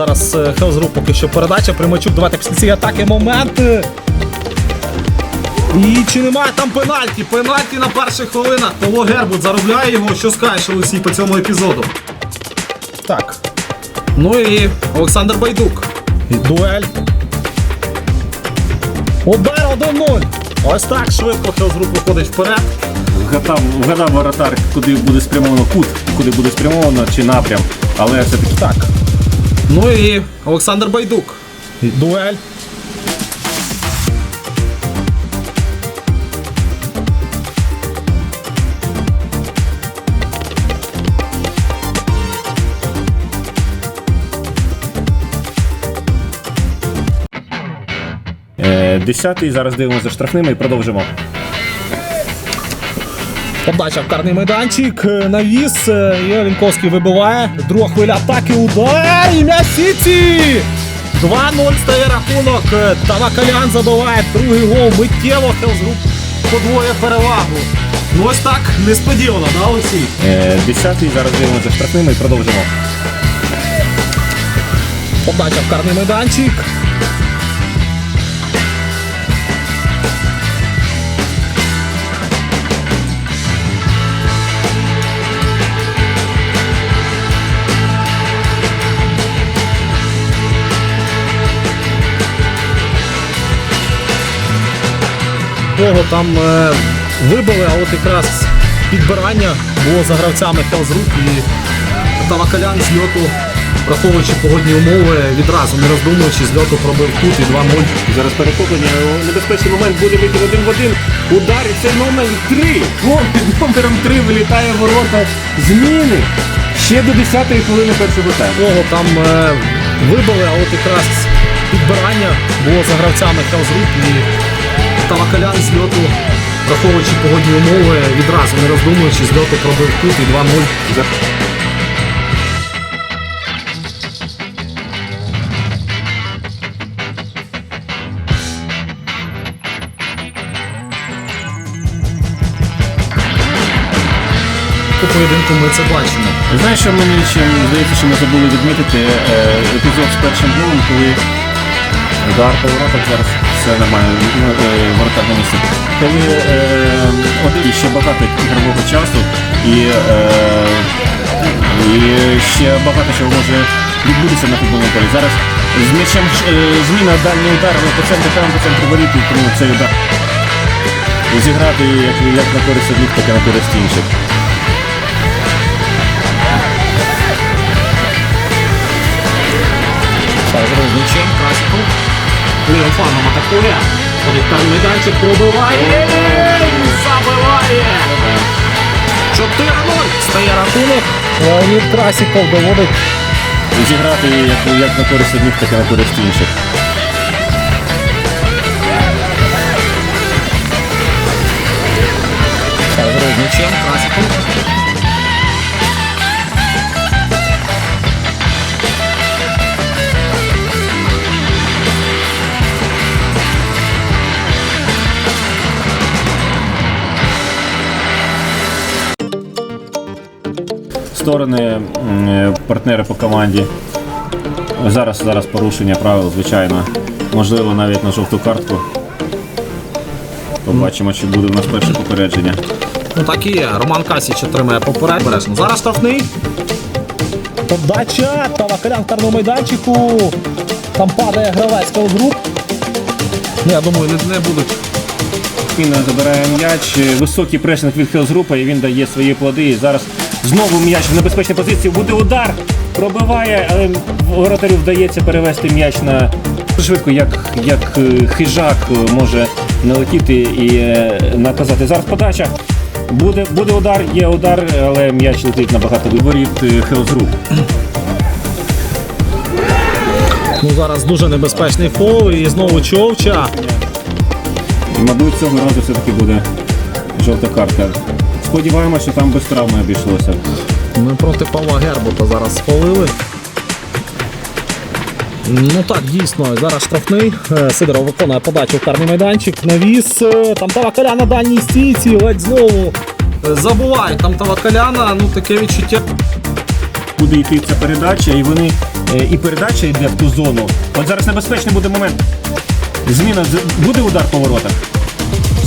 Зараз е, Хелзру поки що передача. Примачук, давайте після цієї атаки момент. І чи немає там пенальті? Пенальті на перших хвилинах. Павло Гербут заробляє його. Що скажеш, Олексій, по цьому епізоду? Так. Ну і Олександр Байдук. І дуель. Удар 1-0. Ось так швидко Хелзру виходить вперед. Вгадав, вгадав воротар, куди буде спрямовано кут, куди буде спрямовано чи напрям. Але все-таки Так. Ну і Олександр Байдук. Дуель. е, десятий. Зараз дивимося за штрафними і продовжимо. Подача в карний майданчик, е, навіс, е, і Олінковський вибиває. Друга хвиля атаки, удар, і м'яч Сіті! 2-0 стає рахунок. Е, Тавакалян забиває другий гол. Миттєво Хелзгруп подвоє перевагу. Ну ось так, несподівано, да, Олексій? Десятий. Зараз дивимося штрафними і продовжимо. Подача в карний майданчик. Кого там е, вибили, а от якраз підбирання було за гравцями Хелзрук і Тавакалян з льоту, враховуючи погодні умови, відразу не роздумуючи, з льоту пробив кут і 2-0. Зараз перехоплення. Небезпечний момент буде вихід один в один. Удар і це номер три. Гол під номером три вилітає в ворота зміни. Ще до 10-ї хвилини першого тайму. Там е, вибили, а от якраз підбирання було за гравцями Хелзрук і Тавакалян з льоту, враховуючи погодні умови, відразу не роздумуючи, з льоту пробив кут і 2-0. По поєдинку ми це бачимо. Знаєш, що мені ще здається, що ми забули відмітити е, епізод з першим голом, коли удар по воротах зараз все нормально, ну, е, воротар на місці. Коли е, ще багато ігрового часу і, е, і ще багато чого може відбутися на футбольному полі. Зараз з м'ячем е, зміна дальній удар, по центру там по центру воріт, і тому цей удар зіграти як, як на користь одних, так і на користь інших. З м'ячем. Лівим флангом атакує. Там майданчик, пробиває. Забиває. 4-0. Стає рахунок. Леонід Красіков доводить. зіграти як, як на користь одних, так і на користь інших. М'ячем Красіков. Сторони партнери по команді. Зараз зараз порушення правил, звичайно. Можливо, навіть на жовту картку. Побачимо, чи буде в нас перше попередження. Ну так і є. Роман Касіч отримає поперед. Бережно. Зараз штрафний. Подача. Тавакалян в карному майданчику. Там падає гравець Колгруп. Ні, я думаю, не, не будуть. Він забирає м'яч, високий пресинг від Хелзрупа і він дає свої плоди. І зараз знову м'яч в небезпечній позиції. Буде удар, пробиває, але воротарю вдається перевести м'яч на швидко, як, як е, хижак е, може налетіти і е, наказати. Зараз подача. Буде, буде удар, є удар, але м'яч летить набагато воріт е, Ну зараз дуже небезпечний фол і знову човча. І, мабуть, цього разу все-таки буде жовта картка. Сподіваємося, що там без травми обійшлося. Ми проти Павла Гербута зараз схвалили. Ну так, дійсно, зараз штрафний. Е, Сидоров виконує подачу в карний майданчик. Навіс. е, Там Тавакаля на дальній стійці, ледь знову. е, Забувають там Тавакаляна, ну таке відчуття. Буде йти ця передача, і вони. І передача йде в ту зону. От зараз небезпечний буде момент. Зміна буде удар по воротах.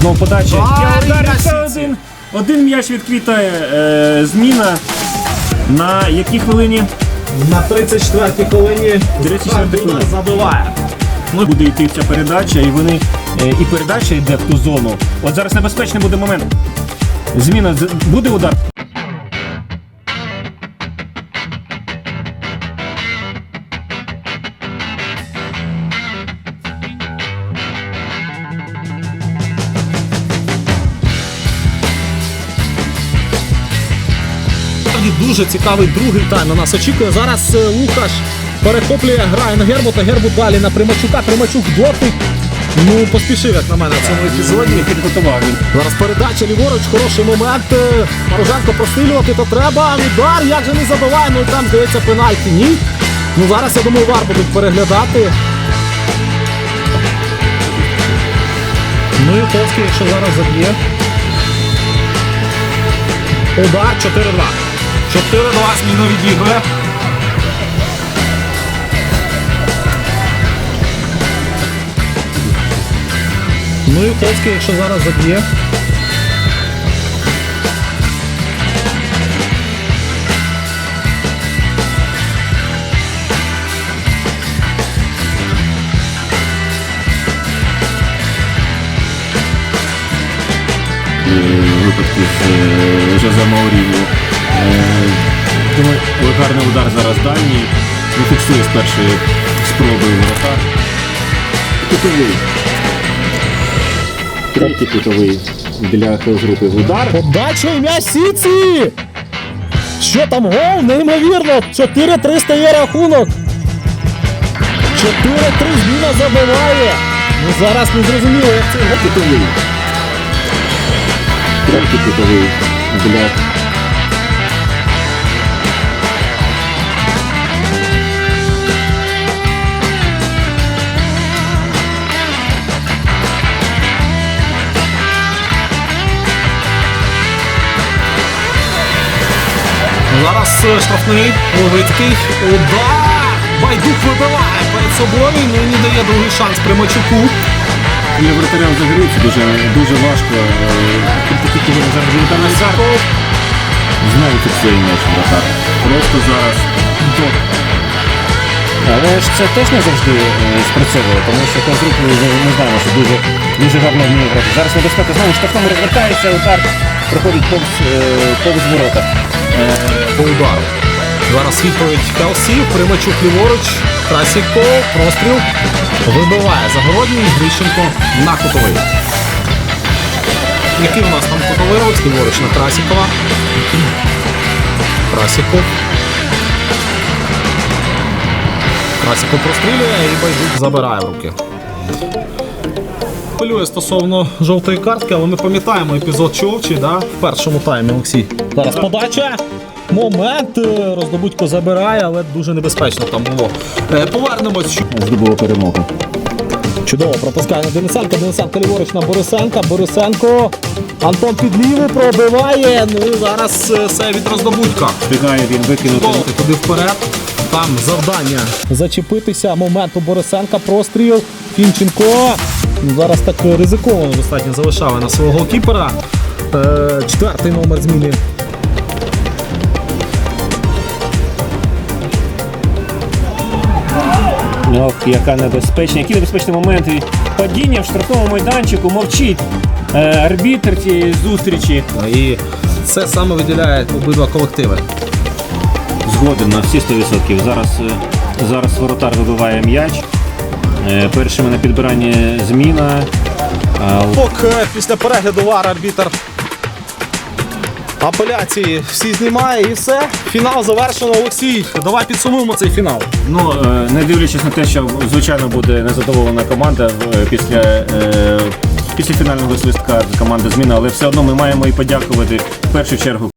Знову подача. Ай, Я удар, я це сіці. один. Один м'яч відквітає. Е, зміна. На якій хвилині? На 34-й хвилині 34-й хвилині. забиває. Ну, буде йти ця передача, і вони. е, І передача йде в ту зону. От зараз небезпечний буде момент. Зміна буде удар. Справді дуже цікавий другий тайм на нас очікує. Зараз е, Лукаш перехоплює, грає на Гербута, Гербут далі на Примачука, Примачук дотик. Ну, поспішив, як на мене, в цьому епізоді. Підготував він. Зараз передача ліворуч, хороший момент. Е, Мороженко прострілювати то треба. Удар, як же не забиває, ну і там здається пенальті. Ні. Ну зараз я думаю, вар будуть переглядати. Ну і Ковський, якщо зараз заб'є. Удар 4-2. 4-2 зміну відігрує. Ну і Ковський, якщо зараз заб'є. е, випадку з гарний удар зараз дальній. Не фіксує з першої спроби воротар. Кутовий. Третій кутовий для хелс-групи. Удар. Подача ім'я Сіці! Що там гол? Неймовірно! 4-3 стає рахунок. 4-3 зміна забиває. Ну зараз не зрозуміло, як це. Кутовий. Третій кутовий для Зараз е, штрафний Ловицький. Удар! Байдук вибиває перед собою, ну і не дає другий шанс Примачуку. Для вратаря взагалі це дуже, дуже важко. е. Знову фіксує м'яч вратар. Просто зараз Але ж це теж не завжди е, спрацьовує, тому що конструк ми, ми знаємо, що дуже, дуже гарно вміє грати. Зараз небезпека знову штрафному розвертається, удар проходить повз, е, повз ворота. по удару. Зараз відповідь Хелсі, Примачук ліворуч, Красіков, простріл. Вибиває Загородній, Грищенко на кутовий. Який у нас там кутовий руч? Ліворуч на Красікова. Красіков. Красіков прострілює і Байдук забирає в руки. Хвилює стосовно жовтої картки, але ми пам'ятаємо епізод Човчі да, в першому таймі, Олексій. Зараз подача. Момент. е, Роздобудько забирає, але дуже небезпечно там було. Е, Повернемось. що- здобув перемогу. Чудово, пропускає на Денисенка. Денисенко ліворуч на Борисенка. Борисенко. Антон під ліву пробиває. Ну зараз е, все від роздобудька. Встигає він викинути. Туди вперед. Там завдання. Зачепитися. Момент у Борисенка. Простріл. Фінченко. Ну, Зараз так ризиковано достатньо залишали на свого голкіпера. Е, четвертий номер зміни. Ох, яка небезпечна, які небезпечні моменти. Падіння в штрафному майданчику, мовчить е, арбітр цієї зустрічі. Ну, І це саме виділяє обидва колективи. Згоден на всі 100%. Зараз, е, зараз воротар вибиває м'яч. Е, Першими на підбиранні зміна. А, Пок е, після перегляду вар арбітр Апеляції всі знімає і все. Фінал завершено. Олексій, давай підсумуємо цей фінал. Ну, не дивлячись на те, що звичайно буде незадоволена команда після, після фінального свистка команди зміна, але все одно ми маємо і подякувати в першу чергу